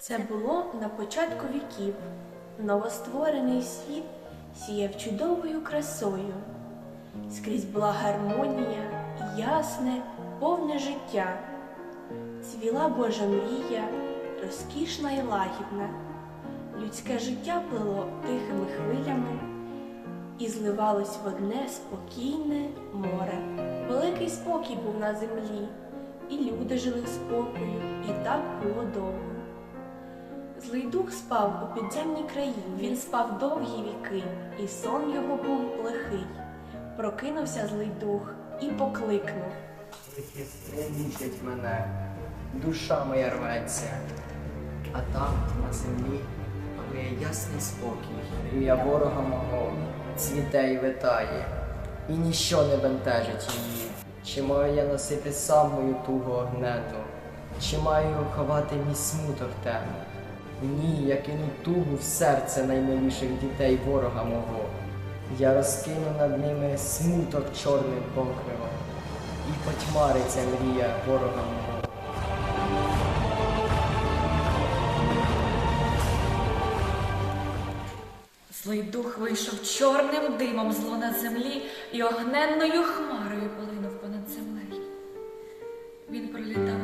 Це було на початку віків. Новостворений світ сіяв чудовою красою. Скрізь була гармонія, ясне, повне життя. Цвіла Божа мрія, розкішна і лагідна. Людське життя плило тихими хвилями і зливалось в одне спокійне море. Великий спокій був на землі, і люди жили спокою, і так було довго. Злий дух спав у підземній країні. Він спав довгі віки, і сон його був лихий. Прокинувся злий дух і покликнув. Тільки мучать мене, душа моя рветься, а там, на землі, панує ясний спокій. Мрія ворога мого цвіте і витає, і ніщо не бентежить її. Чи маю я носити сам мою тугу огнету, чи маю ховати мій смуток темний? Ні, я кину тугу в серце наймиліших дітей ворога мого. Я розкину над ними смуток чорним покривом, і потьмариться мрія ворога мого. Злий дух вийшов чорним димом зло на землі і огненною хмарою полинув понад землею. Він пролітав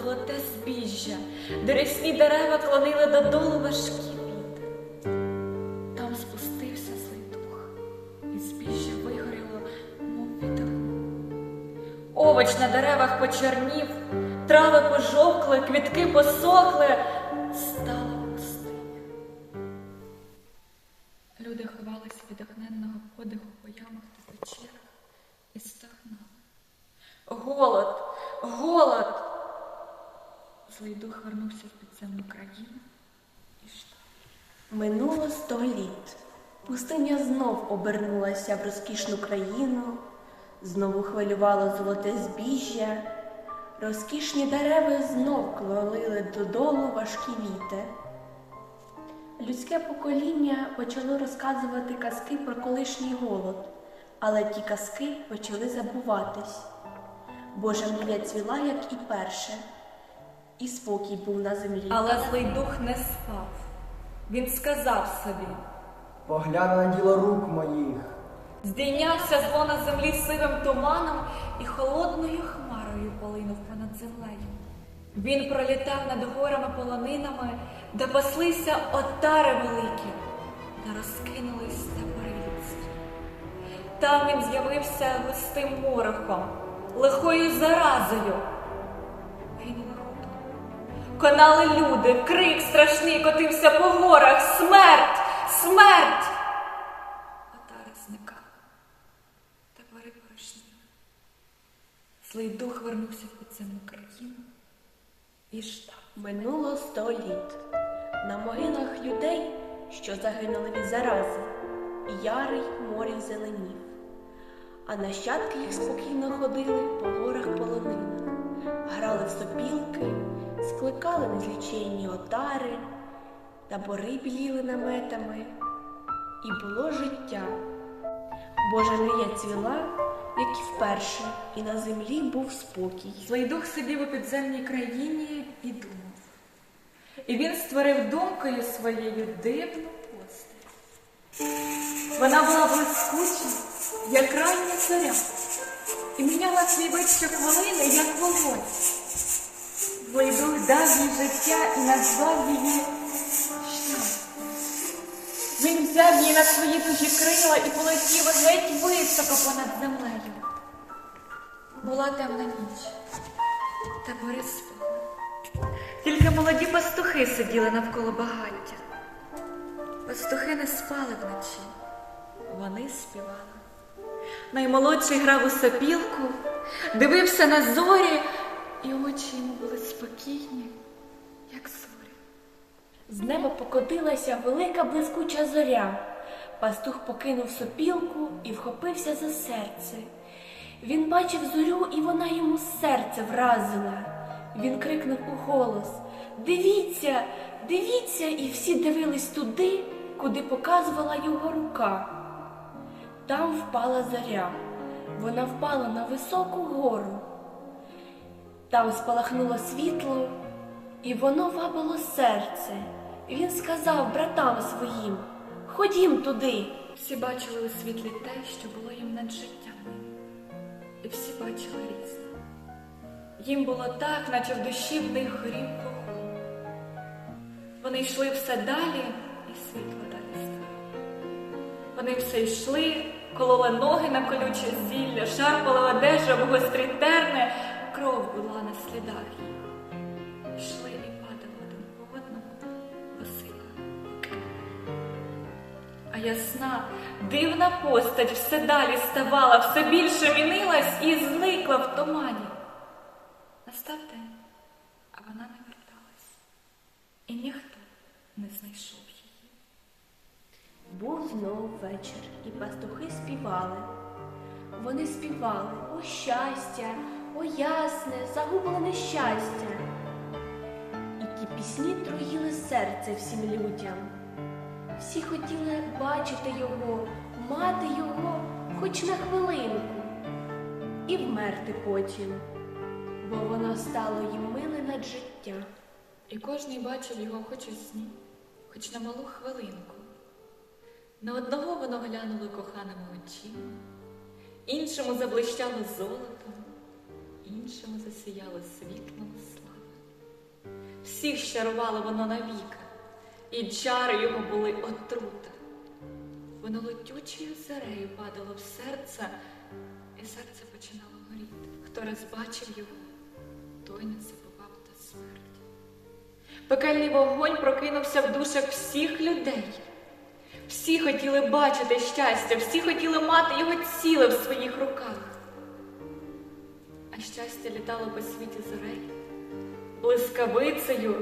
золоте збіжжя, де рясні дерева клонили додолу важкі вітер. Там спустився злий дух, і збіжжя вигоріло, мов вітер. Овоч на деревах почернів, трави пожовкли, квітки посохли, стала пустиня. Люди ховалися від огненного подиху по ямах та печерах і стогнали. Голод, голод! Злий дух вернувся в підземну країну і ждав. Минуло сто літ. Пустиня знов обернулася в розкішну країну, знову хвилювало золоте збіжжя, розкішні дерева знов клолили додолу важкі віти. Людське покоління почало розказувати казки про колишній голод, але ті казки почали забуватись. Божа мрія цвіла, як і перше, і спокій був на землі. Але злий дух не спав. Він сказав собі. Погляну на діло рук моїх. Здійнявся зло на землі сивим туманом і холодною хмарою полинув понад землею. Він пролітав над горами полонинами, де паслися отари великі, де розкинулись степори людські. Там він з'явився густим морохом, лихою заразою. Конали люди, крик страшний котився по горах. Смерть! Смерть! Отари зникали. Табори порожніли. Злий дух вернувся в підземну країну і ждав. Минуло сто літ. На могилах людей, що загинули від зарази, ярий морів зеленів, а нащадки їх спокійно ходили по горах полонина, грали в сопілки, скликали незліченні отари, табори біліли наметами, і було життя. Божа мрія цвіла, як і вперше, і на землі був спокій. Злий дух сидів у підземній країні і думав. І він створив думкою своєю дивну постать. Вона була блискуча, як рання зоря, і міняла свій вид щохвилини, як вогонь. Злий дух дав їй життя і назвав її щастя. Він взяв її на свої тужі крила і полетів геть високо понад землею. Була темна ніч, табори спали. Тільки молоді пастухи сиділи навколо багаття. Пастухи не спали вночі, вони співали. Наймолодший грав у сопілку, дивився на зорі, і очі йому були спокійні, як зорі. З неба покотилася велика блискуча зоря. Пастух покинув сопілку і вхопився за серце. Він бачив зорю, і вона йому серце вразила. Він крикнув у голос Дивіться, дивіться, і всі дивились туди, куди показувала його рука. Там впала зоря. Вона впала на високу гору. Там спалахнуло світло, І воно вабило серце. Він сказав братам своїм: Ходім туди. Всі бачили у світлі те, що було їм над життями. І всі бачили різне. Їм було так, наче в душі в них горів вогонь. Вони йшли все далі, і світло далі стало. Вони все йшли, кололи ноги на колюче зілля, шарпали одежу об гострі терни, кров була на слідах їх. Йшли і падали один по одному, Василя. А ясна, дивна постать все далі ставала, все більше мінилась і зникла в тумані. Настав день, а вона не верталась, і ніхто не знайшов її. Був знов вечір, і пастухи співали. Вони співали о щастя, о ясне, загублене щастя. І ті пісні троїли серце всім людям. Всі хотіли бачити його, мати його хоч на хвилинку, і вмерти потім, бо воно стало їм миле над життя. І кожний бачив його хоч у сні, хоч на малу хвилинку. На одного воно глянуло коханими очима, іншому заблищало золотом, іншому засіяло світлом слави. Всіх щарувало воно навіка, і чари його були отрута. Воно летючою зерею падало в серце, і серце починало горіти. Хто раз бачив його, той не забував до смерті. Пекельний вогонь прокинувся в душах всіх людей. Всі хотіли бачити щастя, всі хотіли мати його ціле в своїх руках. Щастя літало по світі зорей, блискавицею,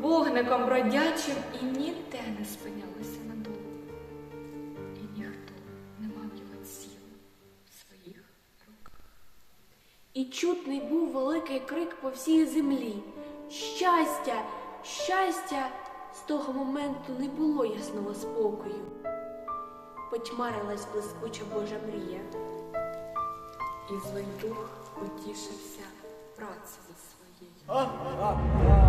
вогником бродячим і ніде не спинялося надовго. І ніхто не мав його ціле в своїх руках. І чутний був великий крик по всій землі. Щастя, щастя! З того моменту не було ясного спокою. Потьмарилась блискуча Божа мрія. І злий дух утішився своєю. Ха-ха-ха!